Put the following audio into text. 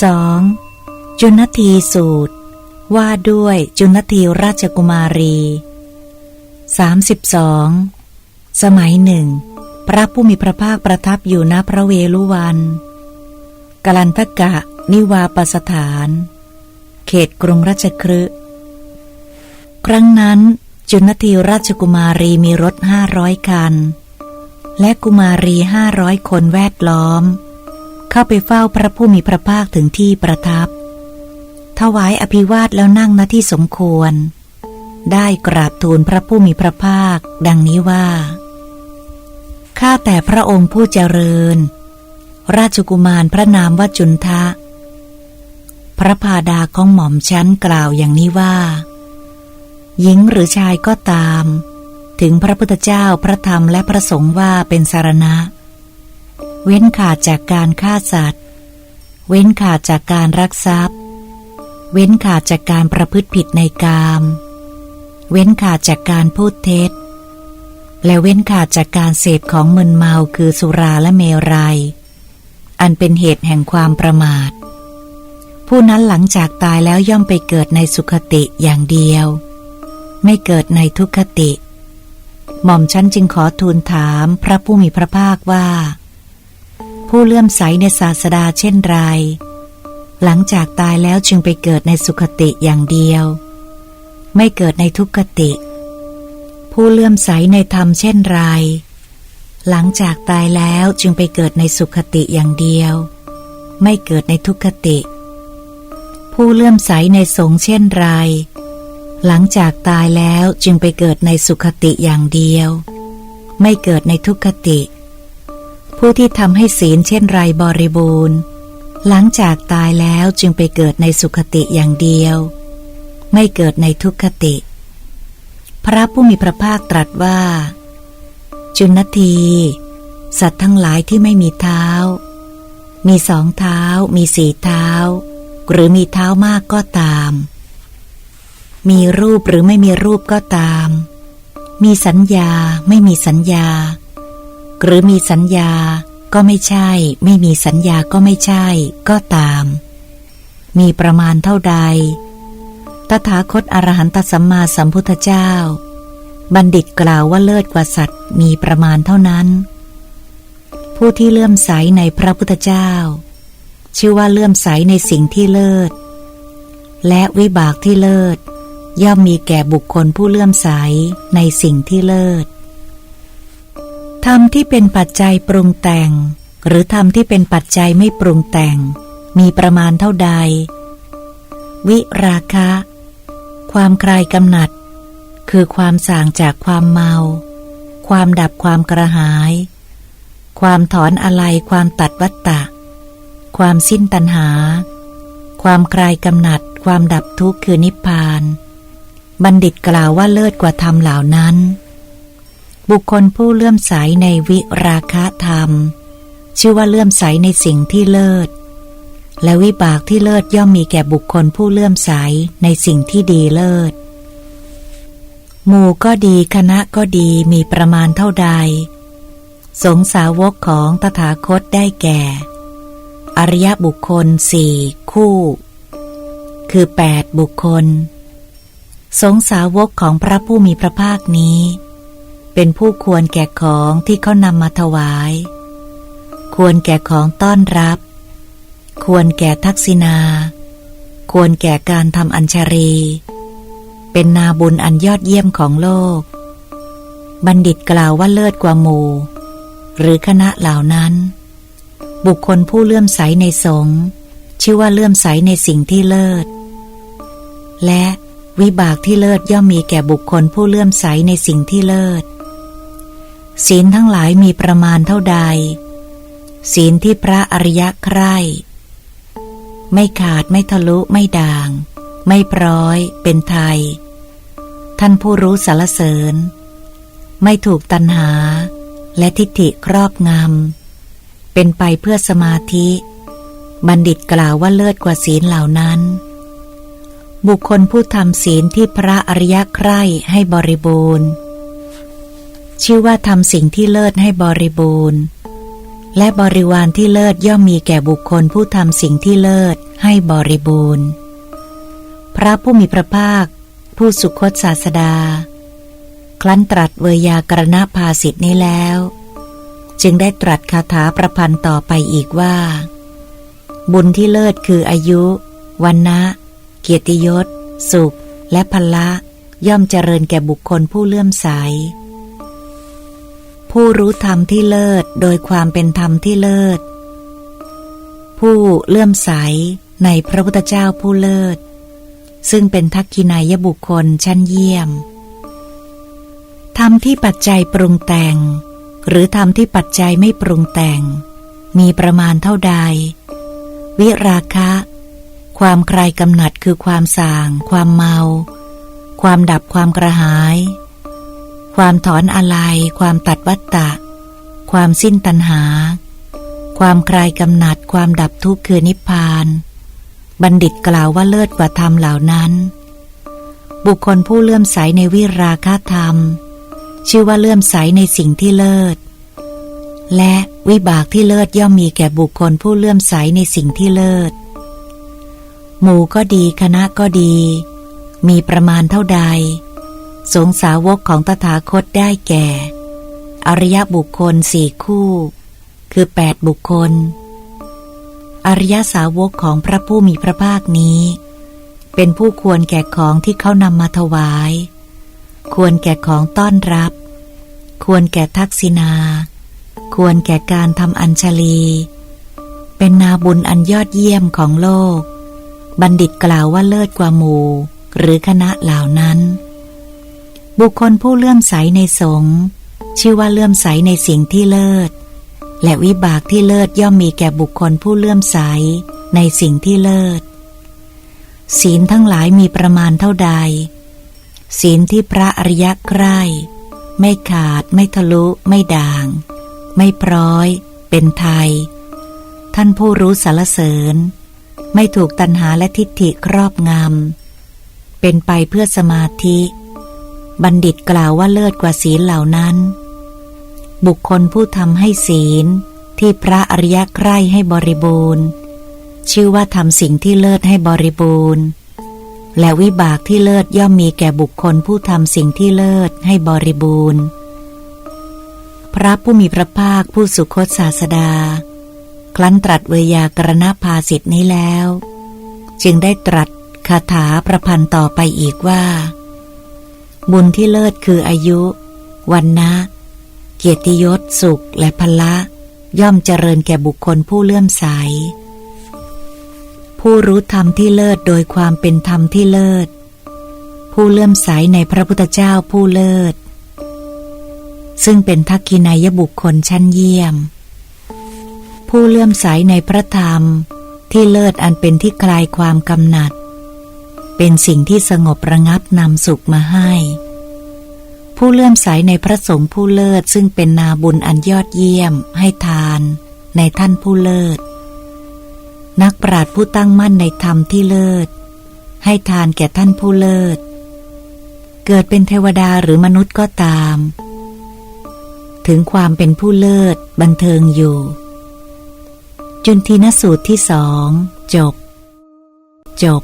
2. จุนทีสูตร ว่าด้วยจุนทีราชกุมารี 32. สมัยหนึ่ง พระผู้มีพระภาคประทับอยู่ณพระเวลุวันกลันทกะ นิวาปสถาน เขตกรุงราชครืครั้งนั้นจุนทีราชกุมารีมีรถห้าร้อยคัน และกุมารีห้าร้อยคนแวดล้อม เข้าไปเฝ้าพระผู้มีพระภาคถึงที่ประทับ ถวายอภิวาทแล้วนั่งณที่สมควร ได้กราบทูลพระผู้มีพระภาค ดังนี้ว่า ข้าแต่พระองค์ผู้เจริญ ราชกุมารพระนามว่าจุนทะ พระพาดาของหม่อมชั้นกล่าวอย่างนี้ว่า หญิงหรือชายก็ตาม ถึงพระพุทธเจ้าพระธรรมและพระสงฆ์ว่าเป็นสารณะเเว้นขาดจากการฆ่าสัตว์ เว้นขาดจากการรักทรัพย์ เว้นขาดจากการประพฤติผิดในกาม เว้นขาดจากการพูดเท็จ และเว้นขาดจากการเสพของมึนเมาคือสุราและเมรัย อันเป็นเหตุแห่งความประมาท ผู้นั้นหลังจากตายแล้วย่อมไปเกิดในสุขติอย่างเดียว ไม่เกิดในทุกขติ หม่อมฉันจึงขอทูลถามพระผู้มีพระภาคว่า ผู้เลื่อมใสในศาสดาเช่นไร หลังจากตายแล้วจึงไปเกิดในสุขติอย่างเดียว ไม่เกิดในทุกขติ ผู้เลื่อมใสในธรรมเช่นไร หลังจากตายแล้วจึงไปเกิดในสุขติอย่างเดียว ไม่เกิดในทุกขติ ผู้เลื่อมใสในสงเช่นไร หลังจากตายแล้วจึงไปเกิดในสุขติอย่างเดียว ไม่เกิดในทุกขติ ผู้ที่ทำให้ศีลเช่นไรบริบูรณ์ หลังจากตายแล้วจึงไปเกิดในสุขติอย่างเดียว ไม่เกิดในทุกขติ พระผู้มีพระภาคตรัสว่า จุนที สัตว์ทั้งหลายที่ไม่มีเท้า มีสองเท้า มีสี่เท้า หรือมีเท้ามากก็ตาม มีรูปหรือไม่มีรูปก็ตาม มีสัญญาไม่มีสัญญา หรือมีสัญญาก็ไม่ใช่ ไม่มีสัญญาก็ไม่ใช่ ก็ตาม มีประมาณเท่าใด ตถาคตอรหันตสัมมาสัมพุทธเจ้า บัณฑิตกล่าวว่าเลิศกว่าสัตว์มีประมาณเท่านั้น ผู้ที่เลื่อมใสในพระพุทธเจ้า ชื่อว่าเลื่อมใสในสิ่งที่เลิศ และวิบากที่เลิศ ย่อมมีแก่บุคคลผู้เลื่อมใสในสิ่งที่เลิศ ธรรมที่เป็นปัจจัยปรุงแต่ง หรือธรรมที่เป็นปัจจัยไม่ปรุงแต่ง มีประมาณเท่าใด วิราคะ ความคลายกำหนัด คือความสางจากความเมา ความดับความกระหาย ความถอนอะไรความตัดวัตตะ ความสิ้นตัณหา ความคลายกำหนัด ความดับทุกข์คือนิพพาน บัณฑิตกล่าวว่าเลิศกว่าธรรมเหล่านั้น บุคคลผู้เลื่อมใสในวิราคะธรรม ชื่อว่าเลื่อมใสในสิ่งที่เลิศ และวิบากที่เลิศย่อมมีแก่บุคคลผู้เลื่อมใสในสิ่งที่ดีเลิศหมู่ก็ดีคณะก็ดีมีประมาณเท่าใด สงสาวกของตถาคตได้แก่ อริยบุคคลสี่คู่ คือแปดบุคคล สงสาวกของพระผู้มีพระภาคนี้ เป็นผู้ควรแก่ของที่เขานำมาถวาย ควรแก่ของต้อนรับ ควรแก่ทักษิณา ควรแก่การทำอัญชรี เป็นนาบุญอันยอดเยี่ยมของโลก บัณฑิตกล่าวว่าเลิศกว่าหมู่หรือคณะเหล่านั้น บุคคลผู้เลื่อมใสในสงฆ์ชื่อว่าเลื่อมใสในสิ่งที่เลิศ และวิบากที่เลิศย่อมมีแก่บุคคลผู้เลื่อมใสในสิ่งที่เลิศ ศีลทั้งหลายมีประมาณเท่าใด ศีลที่พระอริยะใคร่ ไม่ขาดไม่ทะลุไม่ด่าง ไม่ปร้อย เป็นไทย ท่านผู้รู้สารเสริญ ไม่ถูกตัณหา และทิฏฐิครอบงำ เป็นไปเพื่อสมาธิ บัณฑิตกล่าวว่าเลิศกว่าศีลเหล่านั้น บุคคลผู้ทำศีลที่พระอริยะใคร่ให้บริบูรณ์ ชื่อว่าทำสิ่งที่เลิศให้บริบูรณ์ และบริวารที่เลิศย่อมมีแก่บุคคลผู้ทำสิ่งที่เลิศให้บริบูรณ์ พระผู้มีพระภาค ผู้สุคตศาสดา ครั้นตรัสเวยากรณภาสิทธินี้แล้ว จึงได้ตรัสคาถาประพันธ์ต่อไปอีกว่า บุญที่เลิศคืออายุวันนะเกียรติยศ สุข และพละ ย่อมเจริญแก่บุคคลผู้เลื่อมใส ผู้รู้ธรรมที่เลิศโดยความเป็นธรรมที่เลิศ ผู้เลื่อมใสในพระพุทธเจ้าผู้เลิศ ซึ่งเป็นทักกินายบุคคลชั้นเยี่ยม ธรรมที่ปัจจัยปรุงแต่ง หรือธรรมที่ปัจจัยไม่ปรุงแต่ง มีประมาณเท่าใด วิราคะ ความใครกำหนัดคือความสาง ความเมา ความดับความกระหาย ความถอนอะไร ความตัดวัตตะ ความสิ้นตัณหา ความคลายกำหนัด ความดับทุกข์คือนิพพาน บัณฑิตกล่าวว่าเลิศกว่าธรรมเหล่านั้น บุคคลผู้เลื่อมใสในวิราคธรรม ชื่อว่าเลื่อมใสในสิ่งที่เลิศ และวิบากที่เลิศย่อมมีแก่บุคคลผู้เลื่อมใสในสิ่งที่เลิศ หมู่ก็ดีคณะก็ดี มีประมาณเท่าใด สงสาวกของตถาคตได้แก่ อริยบุคคลสี่คู่ คือแปดบุคคล อริยสาวกของพระผู้มีพระภาคนี้ เป็นผู้ควรแก่ของที่เขานำมาถวาย ควรแก่ของต้อนรับ ควรแก่ทักษิณา ควรแก่การทำอัญชลี เป็นนาบุญอันยอดเยี่ยมของโลก บัณฑิตกล่าวว่าเลิศกว่าหมู่หรือคณะเหล่านั้น บุคคลผู้เลื่อมใสในสงฆ์ชื่อว่าเลื่อมใสในสิ่งที่เลิศ และวิบากที่เลิศย่อมมีแก่บุคคลผู้เลื่อมใสในสิ่งที่เลิศ ศีลทั้งหลายมีประมาณเท่าใด ศีลที่พระอริยะใคร่ไม่ขาดไม่ทะลุ ไม่ด่าง ไม่พร้อย เป็นไทย ท่านผู้รู้สารเสริญ ไม่ถูกตัณหาและทิฏฐิครอบงำเป็นไปเพื่อสมาธิ บัณฑิตกล่าวว่าเลิศกว่าศีลเหล่านั้น บุคคลผู้ทำให้ศีลที่พระอริยะใคร่ให้บริบูรณ์ ชื่อว่าทำสิ่งที่เลิศให้บริบูรณ์ และวิบากที่เลิศย่อมมีแก่บุคคลผู้ทำสิ่งที่เลิศให้บริบูรณ์ พระผู้มีพระภาคผู้สุคตศาสดา ครั้นตรัสเวยากรณภาสิทธินี้แล้ว จึงได้ตรัสคาถาประพันธ์ต่อไปอีกว่า บุญที่เลิศคืออายุ วันนะ เกียรติยศสุขและพละ ย่อมเจริญแก่บุคคลผู้เลื่อมใส ผู้รู้ธรรมที่เลิศโดยความเป็นธรรมที่เลิศ ผู้เลื่อมใสในพระพุทธเจ้าผู้เลิศ ซึ่งเป็นทักขินายบุคคลชั้นเยี่ยม ผู้เลื่อมใสในพระธรรมที่เลิศอันเป็นที่คลายความกำหนัด เป็นสิ่งที่สงบระงับนำสุขมาให้ ผู้เลื่อมใสในพระสงฆ์ผู้เลิศซึ่งเป็นนาบุญอันยอดเยี่ยม ให้ทานในท่านผู้เลิศ นักปราชญ์ผู้ตั้งมั่นในธรรมที่เลิศ ให้ทานแก่ท่านผู้เลิศ เกิดเป็นเทวดาหรือมนุษย์ก็ตาม ถึงความเป็นผู้เลิศบันเทิงอยู่ จุนทีนสูตรที่สอง จบ จบ